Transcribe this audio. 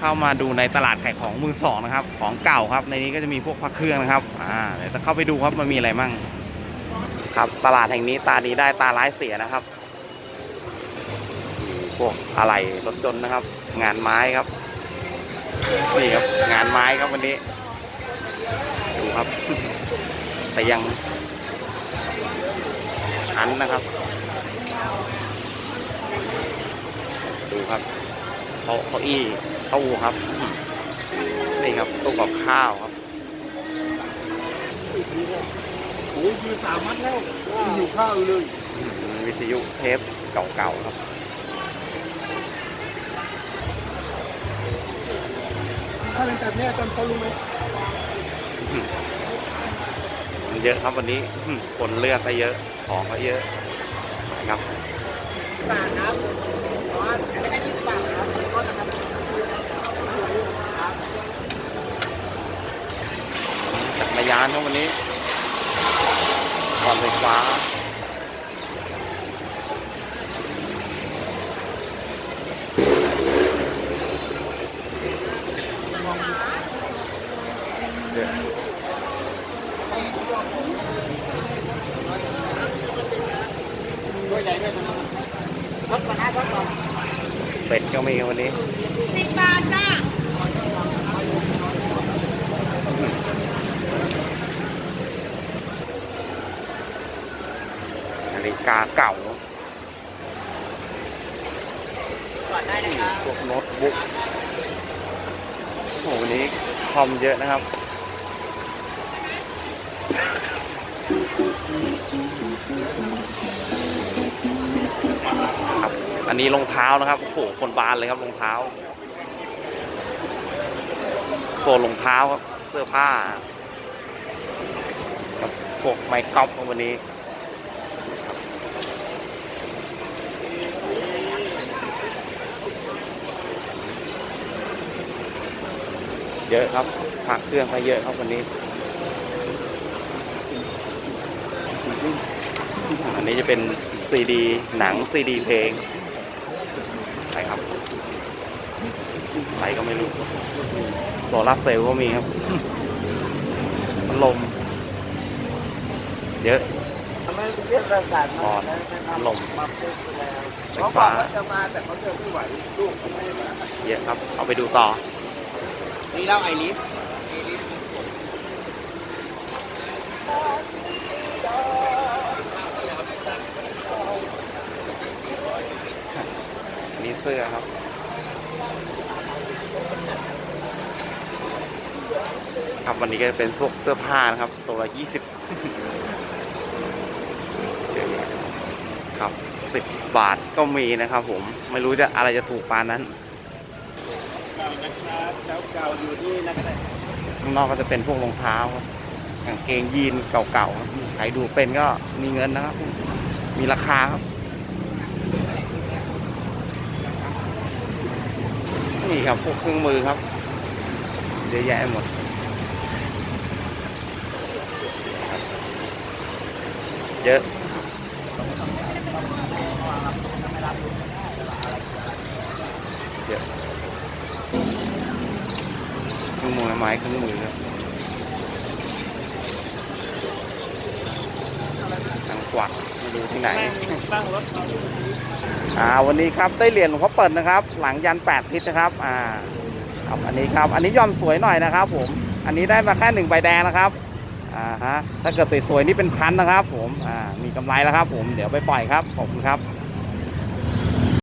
เข้ามาดูในตลาดขายของมือสองนะครับ ของเก่าครับ ในนี้ก็จะมีพวกพระเครื่องนะครับ อ่าเดี๋ยวจะเข้าไปดูครับมันมีอะไรมั่ง ครับตลาดแห่งนี้ตาดีได้ตาร้ายเสียนะครับ พวกอะไรรถยนต์นะครับ งานไม้ครับนี่ครับงานไม้ครับวันนี้ ดูครับ แต่ยังชั้นนะครับดูครับโต๊ะเก้าอี้ ตู้ครับอืมนี่ครับตู้กับข้าวครับโอ้ยคือสามมัดแล้วอยู่ข้าวเลยอืมวิทยุเทปเก่าๆครับถ้าเป็นแบบนี้อาจารย์เขารู้ไหมอืมมันเยอะครับวันนี้อืมคนเลือกก็เยอะ ของก็เยอะนะครับ บาทครับอ๋ออันนี้ยี่สิบบาทครับก็นะครับ จั กรยานครับวันนี้ก่อนไฟฟ้าเดี๋ยวตัวใหญ่ด้วยนะครับรถก่อนนะรถก่อนเป็ดก็มีวันนี้สิบบาทจ้า นาฬิกาเก่าก่อนได้นะครับพวกโน้ตบุ๊กโอ้โหวันนี้คอมเยอะนะครับครับอันนี้รองเท้านะครับ โอ้โห คนบานเลยครับรองเท้า โซนรองเท้าครับ เสื้อผ้าครับพวกไมค์กอล์ฟครับวันนี้ เยอะครับผักเครื่องก็เยอะครับวันนี้ อันนี้จะเป็นซีดีหนังซีดีเพลงไปครับไปก็ไม่รู้ โซลาร์เซลล์ก็มีครับพัดลม เยอะทำไมเรียกประสาทก่อนลมมาเพิ่มแล้วไฟเขาบฟ้าอกว่าจะมาแต่เขาเดินไม่ไหวลูกเขาไม่ได้มาเยอะครับ เอาไปดูต่อ นี่เล่าไอริสไอริสอันนี้เสื้อครับครับวันนี้ก็เป็นพวกเสื้อผ้านะครับ ตัวละยี่สิบครับสิบบาทก็มีนะครับผมไม่รู้จะอะไรจะถูกปานนั้น นะครับเจ้าเก่าอยู่ที่นักเตะข้างนอกก็จะเป็นพวกรองเท้าครับกางเกงยีนเก่าๆใครดูเป็นก็มีเงินนะครับ มีราคาครับ นี่ครับพวกเครื่องมือครับเยอะแยะหมดเยอะเยอะเครื่องมือ ไม้เครื่องมือครับทางกวักไม่รู้ที่ไหนนั่งรถอ่าวันนี้ครับได้เหรียญหลวงพ่อเปิดนะครับ หลังยันแปดทิศนะครับ อ่าครับอันนี้ครับ อันนี้ย่อนสวยหน่อยนะครับ ผม อันนี้ได้มาแค่หนึ่งใบแดงนะครับอ่าฮะถ้าเกิดสวยๆนี่เป็นพันนะครับ ผมอ่ามีกำไรแล้วครับ ผมเดี๋ยวไปปล่อยครับขอบคุณครับ